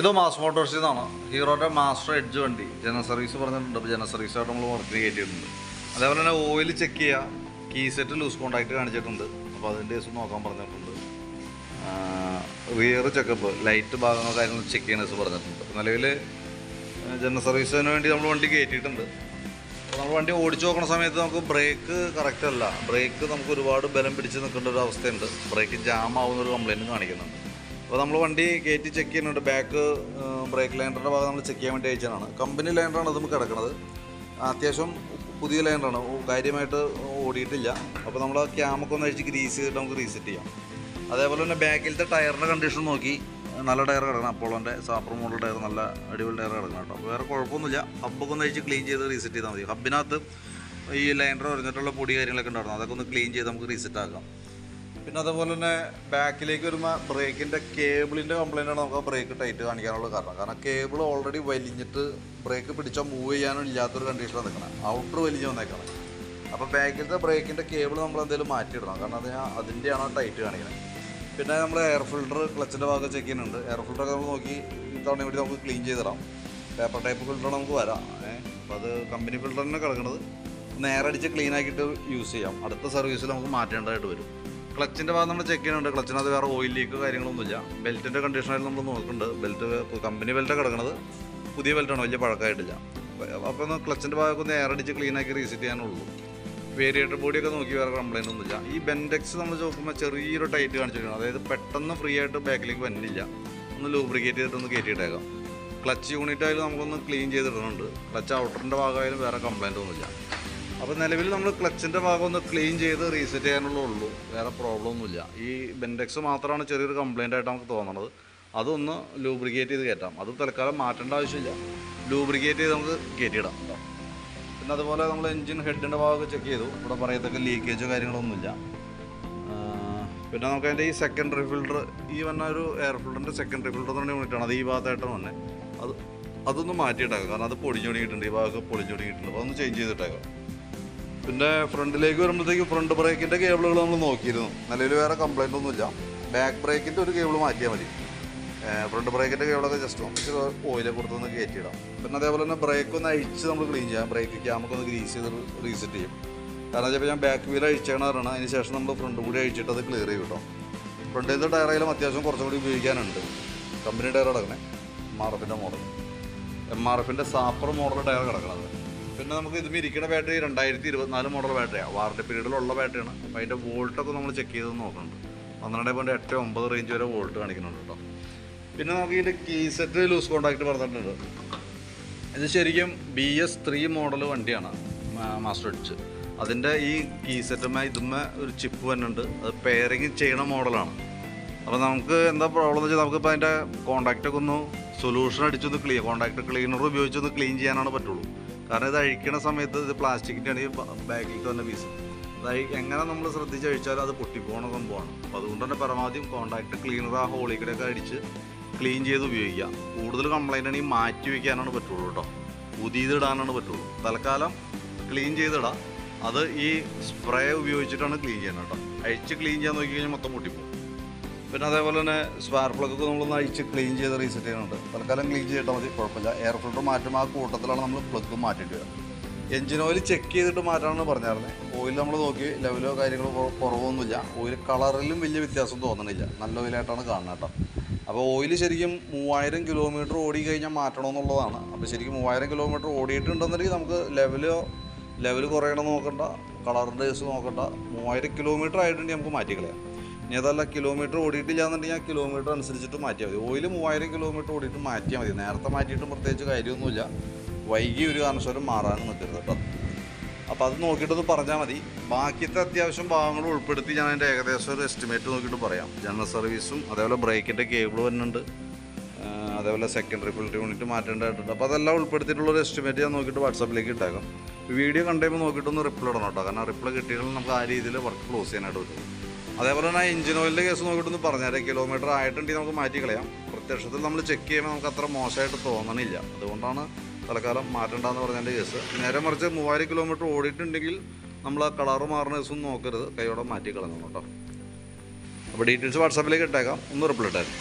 ഇത് മാസ് മോട്ടോഴ്സിൽ നിന്നാണ് ഹീറോയുടെ master edge വണ്ടി. ജന സർവീസ് പറഞ്ഞിട്ടുണ്ട്. അപ്പോൾ ജനറൽ സർവീസായിട്ട് നമ്മൾ വർക്ക് കയറ്റിയിട്ടുണ്ട് അതേപോലെ തന്നെ ഓയിൽ ചെക്ക് ചെയ്യുക കീ സെറ്റ് ലൂസ് കോണ്ടാക്ട് കാണിച്ചിട്ടുണ്ട്. അപ്പോൾ അതിന്റെ ദിവസം നോക്കാൻ പറഞ്ഞിട്ടുണ്ട്. റിയർ ചെക്കപ്പ് ലൈറ്റ് ഭാഗങ്ങൾ കാര്യങ്ങൾ ചെക്ക് ദിവസം പറഞ്ഞിട്ടുണ്ട്. നിലവിൽ ജനറൽ സർവീസിന് വേണ്ടി നമ്മൾ വണ്ടി കയറ്റിയിട്ടുണ്ട്. അപ്പോൾ നമ്മൾ വണ്ടി ഓടിച്ചു നോക്കുന്ന സമയത്ത് നമുക്ക് ബ്രേക്ക് കറക്റ്റ് അല്ല. ബ്രേക്ക് നമുക്ക് ഒരുപാട് ബലം പിടിച്ച് നിൽക്കേണ്ട ഒരു അവസ്ഥയുണ്ട്. ബ്രേക്ക് ജാം ആവുന്ന ഒരു കംപ്ലൈന്റ് കാണിക്കുന്നുണ്ട്. അപ്പോൾ നമ്മൾ വണ്ടി കയറ്റി ചെക്ക് ചെയ്യുന്നുണ്ട്. ബാക്ക് ബ്രേക്ക് ലൈൻഡറിന്റെ ഭാഗം നമ്മൾ ചെക്ക് ചെയ്യാൻ വേണ്ടി അയച്ചതാണ്. കമ്പനി ലൈൻഡറാണ് നമുക്ക് കിടക്കുന്നത് അത്യാവശ്യം പുതിയ ലൈൻഡറാണ് കാര്യമായിട്ട് ഓടിയിട്ടില്ല. അപ്പോൾ നമ്മൾ ക്യാമൊക്കെ ഒന്ന് അഴിച്ച് ഗ്രീസ് ചെയ്തിട്ട് നമുക്ക് റീസെറ്റ് ചെയ്യാം. അതേപോലെ തന്നെ ബാക്കിലത്തെ ടയറിന്റെ കണ്ടീഷൻ നോക്കി. നല്ല ടയർ കിടക്കണം. അപ്പോളോന്റെ സാപ്പർ മോഡൽ ടയർ നല്ല അടിപൊളി ടയർ കിടക്കണം കേട്ടോ. അപ്പോൾ വേറെ കുഴപ്പമൊന്നുമില്ല. ഹബ്ബൊക്കെ ഒന്ന് അഴിച്ച് ക്ലീൻ ചെയ്ത് റീസെറ്റ് ചെയ്താൽ മതി. ഹബിനകത്ത് ഈ ലൈൻഡർ ഒരിഞ്ഞിട്ടുള്ള പൊടി കാര്യങ്ങളൊക്കെ ഉണ്ടായിരുന്നു. അതൊക്കെ ഒന്ന് ക്ലീൻ ചെയ്ത് നമുക്ക് റീസെറ്റ് ആക്കാം. പിന്നെ അതുപോലെ തന്നെ ബാക്കിലേക്ക് വരുമ്പോൾ ബ്രേക്കിന്റെ കേബിളിന്റെ കംപ്ലൈന്റ് ആണ് നമുക്ക് ബ്രേക്ക് ടൈറ്റ് കാണിക്കാനുള്ള കാരണം. കാരണം കേബിൾ ഓൾറെഡി വലിഞ്ഞിട്ട് ബ്രേക്ക് പിടിച്ചാൽ മൂവ് ചെയ്യാനും ഇല്ലാത്തൊരു കണ്ടീഷനാണ് നിൽക്കണം ഔട്ടർ വലിഞ്ഞ് വന്നേക്കണം. അപ്പോൾ ബാക്കിലത്തെ ബ്രേക്കിന്റെ കേബിൾ നമ്മൾ എന്തെങ്കിലും മാറ്റിയിടണം. കാരണം അത് അതിന്റെയാണ് ടൈറ്റ് കാണിക്കുന്നത് പിന്നെ നമ്മൾ എയർ ഫിൽട്ടർ ക്ലച്ചിന്റെ ഭാഗം ചെക്ക് ചെയ്യുന്നുണ്ട്. എയർ ഫിൽട്ടറൊക്കെ നമ്മൾ നോക്കി ഇത്തവണ വേണ്ടി നമുക്ക് ക്ലീൻ ചെയ്ത് തരാം. പേപ്പർ ടൈപ്പ് ഫിൽറ്റർ നമുക്ക് വരാം. അപ്പോൾ അത് കമ്പനി ഫിൽറ്റർ തന്നെ കിടക്കുന്നത് നേരെ അടിച്ച് ക്ലീൻ ആക്കിയിട്ട് യൂസ് ചെയ്യാം. അടുത്ത സർവീസിൽ നമുക്ക് മാറ്റേണ്ടതായിട്ട് വരും. ക്ലച്ചിന്റെ ഭാഗം നമ്മൾ ചെക്ക് ചെയ്യുന്നുണ്ട്. ക്ലച്ചിനകത്ത് വേറെ ഓയിൽ ലീക്ക് കാര്യങ്ങളൊന്നുമില്ല. ബെൽറ്റിന്റെ കണ്ടീഷനായിട്ട് നമ്മൾ നോക്കുന്നുണ്ട്. ബെൽറ്റ് കമ്പനി ബെൽറ്റാണ് കിടക്കുന്നത് പുതിയ ബെൽറ്റാണ് വലിയ പഴക്കമായിട്ടില്ല. അപ്പോൾ ഒന്ന് ക്ലച്ചിന്റെ ഭാഗമൊക്കെ ഒന്ന് എയർ അടിച്ച് ക്ലീൻ ആക്കി റീസെറ്റ് ചെയ്യാനുള്ളൂ. വേരിയേറ്റർ ബോഡിയൊക്കെ നോക്കി വേറെ കംപ്ലൈന്റ് ഒന്നുമില്ല. ഈ ബെൻഡെക്സ് നമ്മൾ നോക്കുമ്പോൾ ചെറിയൊരു ടൈറ്റ് കാണിച്ചിരിക്കണം അതായത് പെട്ടെന്ന് ഫ്രീ ആയിട്ട് ബാക്കിലേക്ക് വന്നില്ല. ഒന്ന് ലൂബ്രിക്കേറ്റ് ചെയ്തിട്ട് ഒന്ന് കയറ്റിയിട്ടേക്കാം ക്ലച്ച് യൂണിറ്റ് ആയാലും നമുക്കൊന്ന് ക്ലീൻ ചെയ്തിടുന്നുണ്ട്. ക്ലച്ച് ഔട്ടറിന്റെ ഭാഗമായാലും വേറെ കംപ്ലൈന്റ് ഒന്നുമില്ല. അപ്പോൾ നിലവിൽ നമ്മൾ ക്ലച്ചിന്റെ ഭാഗം ഒന്ന് ക്ലീൻ ചെയ്ത് റീസെറ്റ് ചെയ്യാനുള്ള ഉള്ളൂ. വേറെ പ്രോബ്ലം ഒന്നുമില്ല. ഈ ബെൻഡെക്സ് മാത്രമാണ് ചെറിയൊരു കംപ്ലൈന്റ് ആയിട്ട് നമുക്ക് തോന്നണത്. അതൊന്ന് ലൂബ്രിക്കേറ്റ് ചെയ്ത് കയറ്റാം. അത് തൽക്കാലം മാറ്റേണ്ട ആവശ്യമില്ല. ലൂബ്രിക്കേറ്റ് ചെയ്ത് നമുക്ക് കയറ്റിയിടാം പിന്നെ അതുപോലെ നമ്മൾ എൻജിൻ ഹെഡിന്റെ ഭാഗമൊക്കെ ചെക്ക് ചെയ്തു. ഇവിടെ പറയത്തക്ക ലീക്കേജോ കാര്യങ്ങളൊന്നുമില്ല. പിന്നെ നമുക്ക് അതിന്റെ ഈ സെക്കൻഡറി ഫിൽറ്റർ ഈ വന്ന ഒരു എയർ ഫിൽറ്ററിന്റെ സെക്കൻഡറി എന്ന് തന്നെ യൂണിറ്റാണ് അത് ഈ ഭാഗത്തായിട്ടാണ് വന്നെ. അത് അതൊന്ന് മാറ്റിയിട്ടേക്കാം. കാരണം അത് പൊടിഞ്ഞൊടിയിട്ടുണ്ട് ഈ ഭാഗമൊക്കെ പൊടിഞ്ഞൊടിയിട്ടുണ്ട് അപ്പോൾ അതൊന്ന് ചേഞ്ച് ചെയ്തിട്ടേക്കാം. പിന്നെ ഫ്രണ്ടിലേക്ക് വരുമ്പോഴത്തേക്ക് ഫ്രണ്ട് ബ്രേക്കിന്റെ കേബിളുകൾ നമ്മൾ നോക്കിയിരുന്നു. നിലവിൽ വേറെ കംപ്ലൈന്റ് ഒന്നുമില്ല. ബാക്ക് ബ്രേക്കിന്റെ ഒരു കേബിൾ മാറ്റിയാൽ മതി. ഫ്രണ്ട് ബ്രേക്കിന്റെ കേബിളൊക്കെ ജസ്റ്റ് നമുക്ക് ഓയിലെ കൊടുത്തൊന്ന് കയറ്റിയിടാം പിന്നെ അതേപോലെ തന്നെ ബ്രേക്ക് ഒന്ന് അഴിച്ച് നമ്മൾ ക്ലീൻ ചെയ്യാം. ബ്രേക്ക് ക്യാമൊക്കെ ഒന്ന് ഗ്രീസ് ചെയ്ത് റീസെറ്റ് ചെയ്യും. കാരണം വെച്ചാൽ ഞാൻ ബാക്ക് വീൽ അഴിച്ചാണ് അതിന് ശേഷം നമ്മൾ ഫ്രണ്ട് കൂടി അഴിച്ചിട്ട് അത് ക്ലിയർ ചെയ്യും കേട്ടോ. ഫ്രണ്ടിലത്തെ ടയറായാലും അത്യാവശ്യം കുറച്ചും കൂടി ഉപയോഗിക്കാനുണ്ട്. കമ്പനി ടയർ കിടക്കണേ. എം ആർ എഫിന്റെ മോഡൽ എം ആർ എഫിന്റെ സാപ്പർ മോഡൽ ടയർ കിടക്കണത്. പിന്നെ നമുക്ക് ഇതും ഇരിക്കുന്ന ബാറ്ററി രണ്ടായിരത്തി ഇരുപത്തിനാല് മോഡൽ ബാറ്ററിയാണ് വാറണ്ടി പീരീഡിലുള്ള ബാറ്ററിയാണ് അപ്പോൾ അതിന്റെ വോൾട്ടൊക്കെ നമ്മൾ ചെക്ക് ചെയ്ത് നോക്കുന്നുണ്ട്. പന്ത്രണ്ട് പോയിന്റ് എട്ട് ഒമ്പത് റേഞ്ച് വരെ വോൾട്ട് കാണിക്കുന്നുണ്ട് കേട്ടോ പിന്നെ നമുക്ക് ഇതിന്റെ കീ സെറ്റ് ലൂസ് കോണ്ടാക്ട് പറഞ്ഞിട്ടുണ്ട്. ഇത് ശരിക്കും ബി എസ് ത്രീ മോഡൽ വണ്ടിയാണ് മാസ്റ്റർ അടിച്ച്. അതിന്റെ ഈ കീ സെറ്റുമ്മ ഇതുമ്മ ഒരു ചിപ്പ് തന്നെ ഉണ്ട് അത് പെയറിങ് ചെയ്യണ മോഡലാണ് അപ്പോൾ നമുക്ക് എന്താ പ്രോബ്ലം എന്ന് വെച്ചാൽ നമുക്കിപ്പോൾ അതിന്റെ കോണ്ടാക്റ്റൊക്കെ ഒന്ന് സൊല്യൂഷൻ അടിച്ചൊന്ന് ക്ലീൻ കോണ്ടാക്ട് ക്ലീനർ ഉപയോഗിച്ചൊന്ന് ക്ലീൻ ചെയ്യാനാണ് പറ്റുള്ളൂ. കാരണം ഇത് അഴിക്കണ സമയത്ത് ഇത് പ്ലാസ്റ്റിക്കിന്റെ ആണെങ്കിൽ ബാഗിൽ തന്നെ പീസ് അതായത് എങ്ങനെ നമ്മൾ ശ്രദ്ധിച്ച് അഴിച്ചാലും അത് പൊട്ടിപ്പോണ സംഭവമാണ്. അപ്പോൾ അതുകൊണ്ട് തന്നെ പരമാവധി കോണ്ടാക്ട് ക്ലീനർ ആ ഹോളിൽ കൂടെയൊക്കെ അടിച്ച് ക്ലീൻ ചെയ്ത് ഉപയോഗിക്കാം കൂടുതൽ കംപ്ലൈന്റ് ആണെങ്കിൽ മാറ്റി വയ്ക്കാനാണ് പറ്റുള്ളൂ കേട്ടോ. പുതിയതിടാനാണ് പറ്റുള്ളൂ. തൽക്കാലം ക്ലീൻ ചെയ്തിടാം. അത് ഈ സ്പ്രേ ഉപയോഗിച്ചിട്ടാണ് ക്ലീൻ ചെയ്യണം കേട്ടോ. അഴിച്ച് ക്ലീൻ ചെയ്യാൻ നോക്കി കഴിഞ്ഞാൽ മൊത്തം പൊട്ടിപ്പോകും പിന്നെ അതേപോലെ തന്നെ സ്പാർ പ്ലഗൊക്കെ നമ്മളൊന്ന് അഴിച്ച് ക്ലീൻ ചെയ്ത് റീസെറ്റ് ചെയ്യുന്നുണ്ട്. തൽക്കാലം ക്ലീൻ ചെയ്തിട്ടാൽ മതി കുഴപ്പമില്ല. എയർ ഫിൽട്ടർ മാറ്റുമ്പോൾ ആ കൂട്ടത്തിലാണ് നമ്മൾ പ്ലഗ് മാറ്റിയിട്ട് വരിക. എഞ്ചിൻ ഓയിൽ ചെക്ക് ചെയ്തിട്ട് മാറ്റാണെന്ന് പറഞ്ഞായിരുന്നു. ഓയിൽ നമ്മൾ നോക്കി ലെവലോ കാര്യങ്ങളോ കുറവൊന്നുമില്ല. ഓയിൽ കളറിലും വലിയ വ്യത്യാസം തോന്നണില്ല. നല്ല ഓയിലായിട്ടാണ് കാണുന്നത് കേട്ടോ. അപ്പോൾ ഓയിൽ ശരിക്കും മൂവായിരം കിലോമീറ്റർ ഓടി കഴിഞ്ഞാൽ മാറ്റണമെന്നുള്ളതാണ് അപ്പോൾ ശരിക്കും മൂവായിരം കിലോമീറ്റർ ഓടിയിട്ടുണ്ടെന്നുണ്ടെങ്കിൽ നമുക്ക് ലെവലോ ലെവൽ കുറയണം നോക്കണ്ട. കളറിന്റെ ഡേസ് നോക്കണ്ട. മൂവായിരം കിലോമീറ്റർ ആയിട്ടുണ്ടെങ്കിൽ നമുക്ക് മാറ്റിക്കളയാം. ഇനി അതല്ല കിലോമീറ്റർ ഓടിയിട്ടില്ല എന്നുണ്ടെങ്കിൽ ആ കിലോമീറ്റർ അനുസരിച്ചിട്ട് മാറ്റിയാൽ മതി. ഓയിൽ മൂവായിരം കിലോമീറ്റർ ഓടിയിട്ട് മാറ്റിയാൽ മതി. നേരത്തെ മാറ്റിയിട്ടും പ്രത്യേകിച്ച് കാര്യമൊന്നുമില്ല. വൈകി ഒരു കാരണവശാലും മാറാനും നിൽക്കരുത് കേട്ടോ. അപ്പോൾ അത് നോക്കിയിട്ടൊന്ന് പറഞ്ഞാൽ മതി. ബാക്കിയത്തെ അത്യാവശ്യം ഭാഗങ്ങൾ ഉൾപ്പെടുത്തി ഞാൻ അതിന്റെ ഏകദേശം ഒരു എസ്റ്റിമേറ്റ് നോക്കിയിട്ട് പറയാം. ജനറൽ സർവീസും അതേപോലെ ബ്രേക്കിന്റെ കേബിൾ വരുന്നുണ്ട്. അതേപോലെ സെക്കൻഡറി ഫിൽറ്റർ യൂണിറ്റ് മാറ്റേണ്ടതായിട്ടുണ്ട്. അപ്പോൾ അതെല്ലാം ഉൾപ്പെടുത്തിയിട്ടുള്ള ഒരു എസ്റ്റിമേറ്റ് ഞാൻ നോക്കിയിട്ട് വാട്സാപ്പിലേക്ക് ഇട്ടേക്കാം. വീഡിയോ കണ്ടുമ്പോൾ നോക്കിയിട്ടൊന്ന് റിപ്ലൈ ഇടണം കേട്ടോ. കാരണം റിപ്ലൈ കിട്ടിയാൽ നമുക്ക് ആ രീതിയിൽ വർക്ക് ക്ലോസ് ചെയ്യാനായിട്ട് പറ്റും അതേപോലെ തന്നെ എഞ്ചിൻ ഓയിലിന്റെ കേസ് നോക്കിയിട്ടൊന്ന് പറഞ്ഞാൽ കിലോമീറ്റർ ആയിട്ടുണ്ടെങ്കിൽ നമുക്ക് മാറ്റി കളയാം പ്രത്യക്ഷത്തിൽ നമ്മൾ ചെക്ക് ചെയ്യുമ്പോൾ നമുക്ക് അത്ര മോശമായിട്ട് തോന്നണില്ല. അതുകൊണ്ടാണ് തൽക്കാലം മാറ്റണ്ടെന്ന് പറഞ്ഞതിന്റെ കേസ് നേരെ മറിച്ച് മൂവായിരം കിലോമീറ്റർ ഓടിയിട്ടുണ്ടെങ്കിൽ നമ്മൾ ആ കളറ് മാറുന്ന കേസൊന്നും നോക്കരുത്. കൈയോടെ മാറ്റി കളഞ്ഞു കേട്ടോ. അപ്പോൾ ഡീറ്റെയിൽസ് വാട്സാപ്പിലേക്ക് ഇട്ടേക്കാം. ഒന്ന് റിപ്ലൈ ഇട്ടേക്കാം